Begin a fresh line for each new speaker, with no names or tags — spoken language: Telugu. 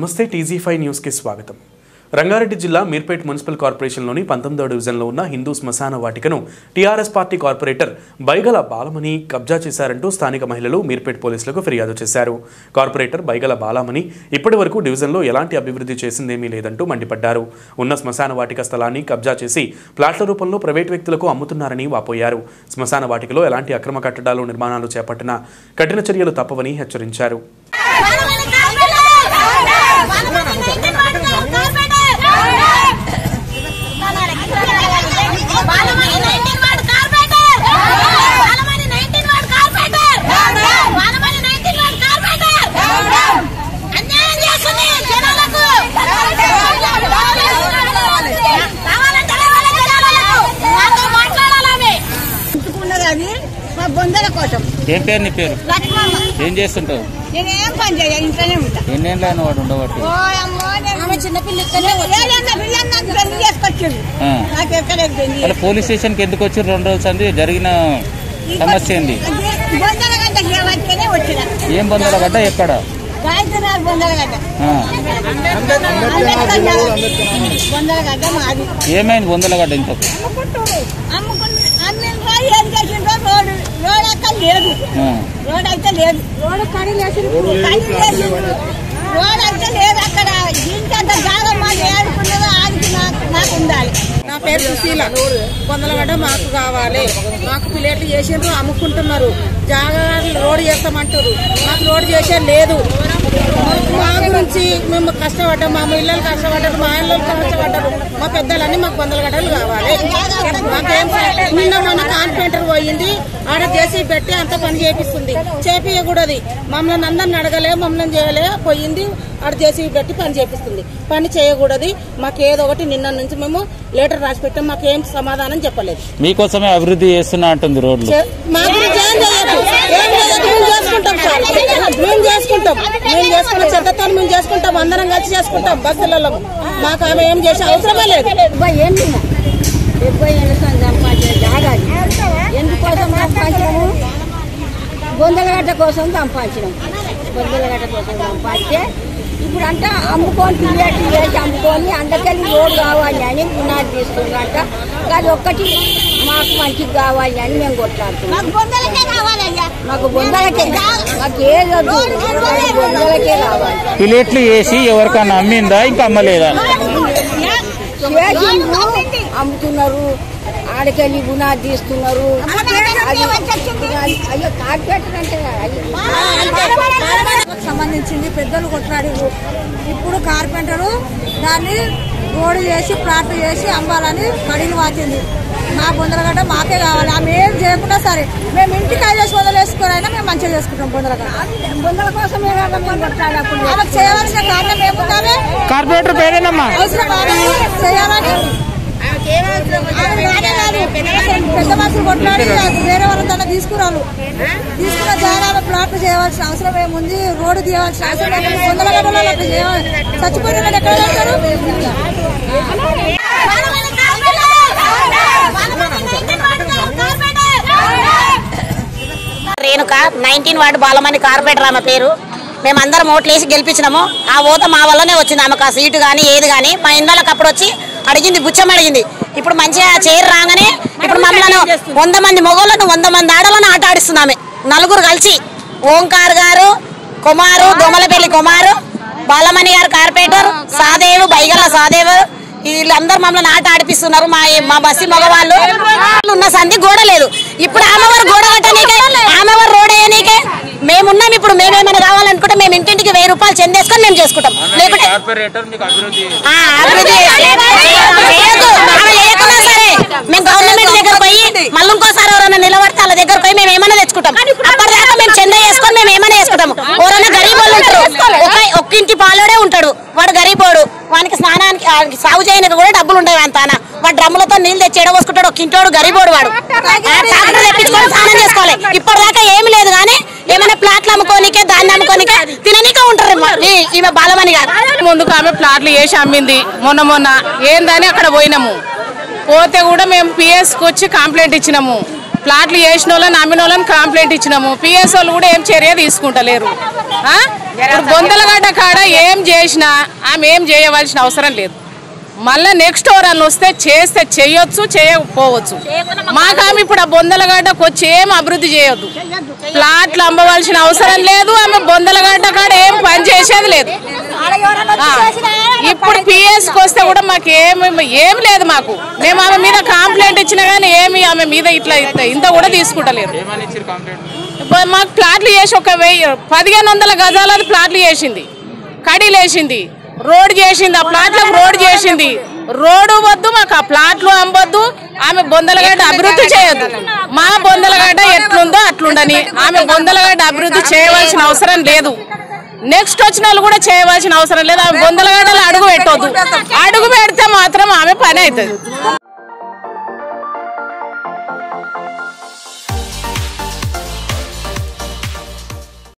నమస్తే టీజీ ఫైవ్ న్యూస్కి స్వాగతం. రంగారెడ్డి జిల్లా మీర్పేట్ మున్సిపల్ కార్పొరేషన్లోని పంతొమ్మిదవ డివిజన్లో ఉన్న హిందూ శ్మశాన వాటికను TRS party corporator Baigala Balamani కబ్జా చేశారంటూ స్థానిక మహిళలు మీర్పేట్ పోలీసులకు ఫిర్యాదు చేశారు. కార్పొరేటర్ బైగల బాలమణి ఇప్పటి వరకు డివిజన్లో ఎలాంటి అభివృద్ధి చేసిందేమీ లేదంటూ మండిపడ్డారు. ఉన్న శ్మశాన వాటిక స్థలాన్ని కబ్జా చేసి ప్లాట్ల రూపంలో ప్రైవేట్ వ్యక్తులకు అమ్ముతున్నారని వాపోయారు. శ్మశాన వాటికలో ఎలాంటి అక్రమ కట్టడాలు నిర్మాణాలు చేపట్టినా కఠిన చర్యలు తప్పవని హెచ్చరించారు.
完了吗？你应该。బొందల కోసం.
ఏం పేరు నీ పేరు? ఏం చేస్తుంటావు?
నేనేం పని చేయ ఇంట్లోనే ఉంటా.
ఎన్నేళ్ళు అయిన వాడు ఉండబట్టి.
ఎక్కడ
పోలీస్ స్టేషన్కి ఎందుకు వచ్చి రెండు రోజులు సంది? జరిగిన సమస్య ఏంది? ఏం గడ్డ ఎక్కడ?
బొందల గడ్డ మాది
ఏమైంది బొందల గడ్డ ఇంతకు
అమ్ముకుని అమ్మిండ్రో ఏం చేసిండ్రో రోడ్డు రోడ్ అక్కడ లేదు. రోడ్ అయితే లేదు. రోడ్ కడి రోడ్ అయితే లేదు. అక్కడ ఇంకంత జాగం మాది ఏడుకున్నదో ఆదికి నాకు ఉండాలి.
నా పేరు సుశీల. పొందలగడ్డ మాకు కావాలి. మాకు ప్లేట్లు చేసిండ్రు అమ్ముకుంటున్నారు. జాగ్రత్త రోడ్ చేస్తామంటారు. మాకు రోడ్ చేసే లేదు. మా గురించి మేము కష్టపడ్డాం మా ఇళ్ళలు కష్టపడ్డారు మా ఇళ్ళలు కష్టపడ్డారు. మా పెద్దలన్నీ మాకు పొందలగడ్డలు కావాలి. మాకేం నిన్న మొన్న కాన్పెంటర్ పోయింది. ఆడ చేసి పెట్టి అంత పని చేపిస్తుంది. చేపియకూడదు. మమ్మల్ని అందరిని అడగలే మమ్మల్ని చేయలే పోయింది. ఆడ చేసి పెట్టి పని చేపిస్తుంది. పని చేయకూడదు. మాకు ఏదో ఒకటి నిన్న నుంచి మేము లెటర్ రాసి పెట్టాం. మాకేం సమాధానం చెప్పలేదు.
మీకోసమే అభివృద్ధి చేస్తున్నా అంటుంది రోడ్లు.
మా గురించి ఏం మేము చేసుకుంటాం సార్ మేము చేసుకుంటాం మేము చేసుకున్న చెత్తతో మేము చేసుకుంటాం అందరం కలిసి చేసుకుంటాం బస్సులలో మాకు ఆమె ఏం చేసే అవసరమే లేదు
డెబ్బై ఏళ్ళు డెబ్బై ఏళ్ళ సంపాదించిన జాగాలి ఎందుకోసం సంపాదించము బొందలగడ్డ కోసం సంపాదించినాం బొందలగడ్డ కోసం సంపాదిస్తే ఇప్పుడు అంట అమ్ముకొని పిల్లటి చేసి అమ్ముకొని అందుకని రోడ్ కావాలి అని పునాది తీసుకున్నారంట అది ఒక్కటి మాకు మంచిగా కావాలి అని మేము కొట్లాడుతున్నాం. మాకు బొందలకే మాకు ఏది బొందలకే కావాలి.
ప్లేట్లు వేసి ఎవరికన్నా అమ్మిందా ఇంకా అమ్మలేదా?
అమ్ముతున్నారు ఆడకెళ్ళి గుణాలు తీస్తున్నారు. అయ్యో కార్పొరేటర్ అంటే
సంబంధించింది పెద్దలు కొట్లాడిరు ఇప్పుడు కార్పెంటరు దాన్ని రోడ్డు చేసి ప్లాట్లు చేసి అమ్మాలని కడిలు వాచింది మా బొందలగడ్డ మాకే కావాలి. ఆమె ఏం చేయకుండా సరే. మేము ఇంటికి వందలు వేసుకురైనా మేము మంచిగా చేసుకుంటాం బొందలగడ్డ.
బొందల
ఆమెకు చేయవలసిన కారణం ఏముందామే
కార్పొరేటర్
చేయాలని. పెద్ద మనుషులు కొట్లాడి వేరే వాళ్ళ తీసుకురాలు. తీసుకున్న జాగాలు ప్లాట్లు చేయవలసిన అవసరం ఏముంది? రోడ్డు తీయవలసిన అవసరం వందల గంటలలో అట్లా చచ్చిపోయిన వాళ్ళు ఎక్కడ వెళ్తారు
Renuka nineteen ward Balamani corporator ఆమె పేరు. మేమందరం ఓట్లు వేసి గెలిపించినాము. ఆ ఓత మా వల్లనే వచ్చింది ఆమెకు. ఆ సీటు కానీ ఏది కానీ మా ఇళ్ళకి అప్పుడు వచ్చి అడిగింది బుచ్చం అడిగింది. ఇప్పుడు మంచిగా చైర్ రాగానే ఇప్పుడు మమ్మల్ని వంద మంది మొగోళ్ళను వంద మంది ఆడలను ఆట ఆడిస్తుంది ఆమె నలుగురు కలిసి ఓంకార్ గారు కుమారు దొమలపల్లి కుమారు బాలమణి గారు కార్పొరేటర్ సాదేవు బైగల సాదేవు వీళ్ళందరూ మమ్మల్ని ఆట ఆడిపిస్తున్నారు. మా మా బస్సి మగవాళ్ళు. ఉన్న సంధి గోడ లేదు. ఇప్పుడు ఆమెవారు గోడ కట్టనీకే ఆమెవారు రోడ్ వేయనీకే. మేమున్నాం ఇప్పుడు మేమేమైనా కావాలనుకుంటే మేము ఇంటింటికి వెయ్యి రూపాయలు చెందేసుకొని మేము చేసుకుంటాం. లేకుంటే సరే మేము గవర్నమెంట్ దగ్గర పోయి మళ్ళీ ఇంకోసారి ఎవరైనా నిలబడితే వాళ్ళ దగ్గర పోయి మేము ఏమైనా తెచ్చుకుంటాం. అప్పటిదాకా మేము చందా చేసుకొని మేము ఏమైనా చేసుకుంటాం ఎవరైనా గరీబ్ వాళ్ళు ఉంటారు. ఒక్క ఇంటి పాలోడే ఉంటాడు. వాడు గరీబోడు వానికి స్నానానికి సాగు చేయడానికి కూడా డబ్బులు ఉండవు అంత వాడు డ్రమ్ములతో నీళ్ళు తెచ్చి ఎడబోసుకుంటాడు ఒక ఇంటోడు గరీబోడు వాడు ట్రాక్టర్ తెప్పించుకొని స్నానం చేసుకోవాలి. ఇప్పటిదాకా ఏమి లేదు కానీ ఏమైనా ప్లాట్లు అమ్ముకోనికే దాన్ని అమ్ముకోనికే తిననీకే ఉంటారు. ఈమె బాలమణి గారు
ముందుకు ఆమె ప్లాట్లు వేసి అమ్మింది. మొన్న మొన్న ఏందని అక్కడ పోయినాము. పోతే కూడా మేము పిఎస్కి వచ్చి కంప్లైంట్ ఇచ్చినాము. ప్లాట్లు చేసిన వాళ్ళని అమ్మిన వాళ్ళని కంప్లైంట్ ఇచ్చినాము. పిఎస్ వాళ్ళు కూడా ఏం చర్య తీసుకుంటలేరు. బొందలగడ్డ కాడ ఏం చేసినా ఆమె ఏం చేయవలసిన అవసరం లేదు. మళ్ళీ నెక్స్ట్ ఎవరన్నా వస్తే చేస్తే చేయొచ్చు చేయకపోవచ్చు. మాకు ఆమె ఇప్పుడు ఆ బొందలగడ్డకు వచ్చి ఏం అభివృద్ధి చేయొద్దు. ప్లాట్లు అమ్మవలసిన అవసరం లేదు ఆమె బొందలగడ్డ కాడ ఏం పని చేసేది లేదు. ఇప్పుడు పిఎస్కి వస్తే కూడా మాకు ఏమి ఏం లేదు మాకు. మేము ఆమె మీద కంప్లైంట్ ఇచ్చినా కానీ ఏమి ఆమె మీద ఇట్లా ఇంత కూడా తీసుకుంటలేరు ఇప్పుడు మాకు ప్లాట్లు చేసి ఒక వెయ్యి పదిహేను వందల గజాలది ప్లాట్లు చేసింది. కడీలు వేసింది రోడ్ చేసింది ఆ ప్లాట్లకు రోడ్ చేసింది. రోడ్డు వద్దు మాకు ఆ ప్లాట్లు అమ్మొద్దు. ఆమె బొందలగడ్డ అభివృద్ధి చేయొద్దు. మా బొందలగడ్డ ఎట్లుందో అట్లుండని. ఆమె బొందలగడ్డ అభివృద్ధి చేయవలసిన అవసరం లేదు. నెక్స్ట్ వచ్చిన వాళ్ళు కూడా చేయవలసిన అవసరం లేదు. ఆమె బొందలగడ్డలు అడుగు పెట్టొద్దు. అడుగు పెడితే మాత్రం ఆమె పని అవుతుంది